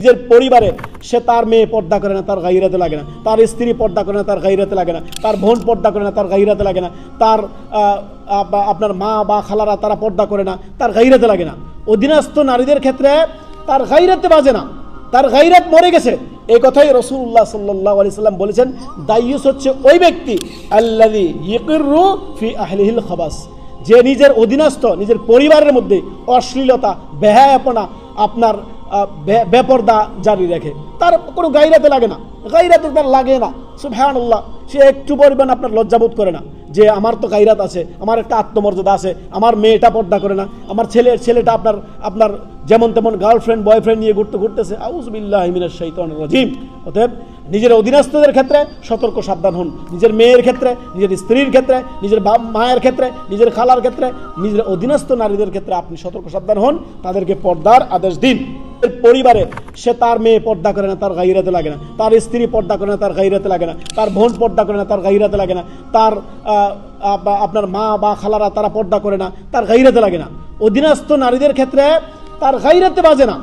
নিজের পরিবারে সে তার মেয়ে পর্দা করে না, তার গাইরাতে লাগে না। তার স্ত্রী পর্দা করে না, তার গাইরাতে লাগে না। তার বোন পর্দা করে না, তার গাইরাতে লাগে না। তার আপনার মা বা খালারা তারা পর্দা করে না, তার গাইরাতে লাগে না। অধীনস্থ নারীদের ক্ষেত্রে তার গাইরাতে বাজে না। তার গাইরাত মরে গেছে। এই কথাই রসুল্লাহ সাল্লাহ আলি সাল্লাম বলেছেন, দায়ুস হচ্ছে ওই ব্যক্তি ফি আহলিহিল খাবাস। যে নিজের অধীনস্থ, নিজের পরিবারের মধ্যে অশ্লীলতা, বেহায়াপনা, আপনার বেপর্দা জারি রাখে। তার কোনো গাইরাতে লাগে না। গাইরাতে তার লাগে না। সুবহানাল্লাহ, সে একটু পরিমাণ আপনার লজ্জাবোধ করে না। যে আমার তো গাইরাত আছে, আমার একটা আত্মমর্যাদা আছে, আমার মেয়েটা পর্দা করে না, আমার ছেলে, ছেলেটা আপনার আপনার যেমন তেমন গার্লফ্রেন্ড বয়ফ্রেন্ড নিয়ে ঘুরতে ঘুরতেছে। আউজবিল্লাহ মিনাশ শাইতানির রাজিম অতএব নিজের অধীনস্থদের ক্ষেত্রে সতর্ক, সাবধান হন। নিজের মেয়ের ক্ষেত্রে, নিজের স্ত্রীর ক্ষেত্রে, নিজের মায়ের ক্ষেত্রে, নিজের খালার ক্ষেত্রে, নিজের অধীনস্থ নারীদের ক্ষেত্রে আপনি সতর্ক, সাবধান হন। তাদেরকে পর্দার আদেশ দিন। পরিবারে সে তার মেয়ে পর্দা করে না, তার গাইরাতে লাগে না। তার স্ত্রী পর্দা করে না, তার গাইরাতে লাগে না। তার বোন পর্দা করে না, তার গাইরাতে লাগে না। তার আপনার মা বা খালারা তারা পর্দা করে না, তার গাইরাতে লাগে না। অধীনস্থ নারীদের ক্ষেত্রে তার গাইরাতে বাজে না।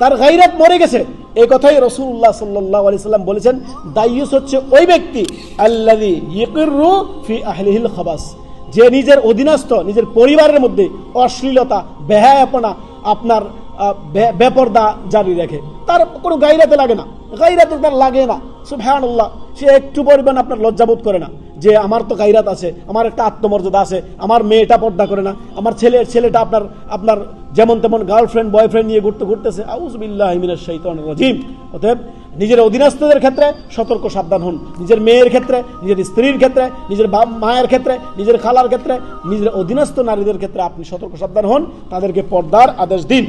তার গাইরাত মরে গেছে। এই কথাই রসুল্লাহ সাল্লাহ আলি সাল্লাম বলেছেন, দায়ুস হচ্ছে ওই ব্যক্তি আল্লাদি ইকিরু ফি আহলিহিল খাবাস। যে নিজের অধীনস্থ, নিজের পরিবারের মধ্যে অশ্লীলতা, বেহায়াপনা আপনার বেপর্দা জারি রাখে। তার কোনো গাইরাতে লাগে না। গাইরাতে তার লাগে না। সুবহানাল্লাহ, সে একটু পরিমাণ আপনার লজ্জাবোধ করে না। যে আমার তো গাইরাত আছে, আমার একটা আত্মমর্যাদা আছে, আমার মেয়েটা পর্দা করে না, আমার ছেলের ছেলেটা আপনার আপনার যেমন তেমন গার্লফ্রেন্ড বয়ফ্রেন্ড নিয়ে ঘুরতে ঘুরতেছে আউজবিল্লাহ মিনাশ রাজিম। অতএব নিজের অধীনস্থদের ক্ষেত্রে সতর্ক, সাবধান হন। নিজের মেয়ের ক্ষেত্রে, নিজের স্ত্রীর ক্ষেত্রে, নিজের মায়ের ক্ষেত্রে, নিজের খালার ক্ষেত্রে, নিজের অধীনস্থ নারীদের ক্ষেত্রে আপনি সতর্ক, সাবধান হন, তাদেরকে পর্দার আদেশ দিন।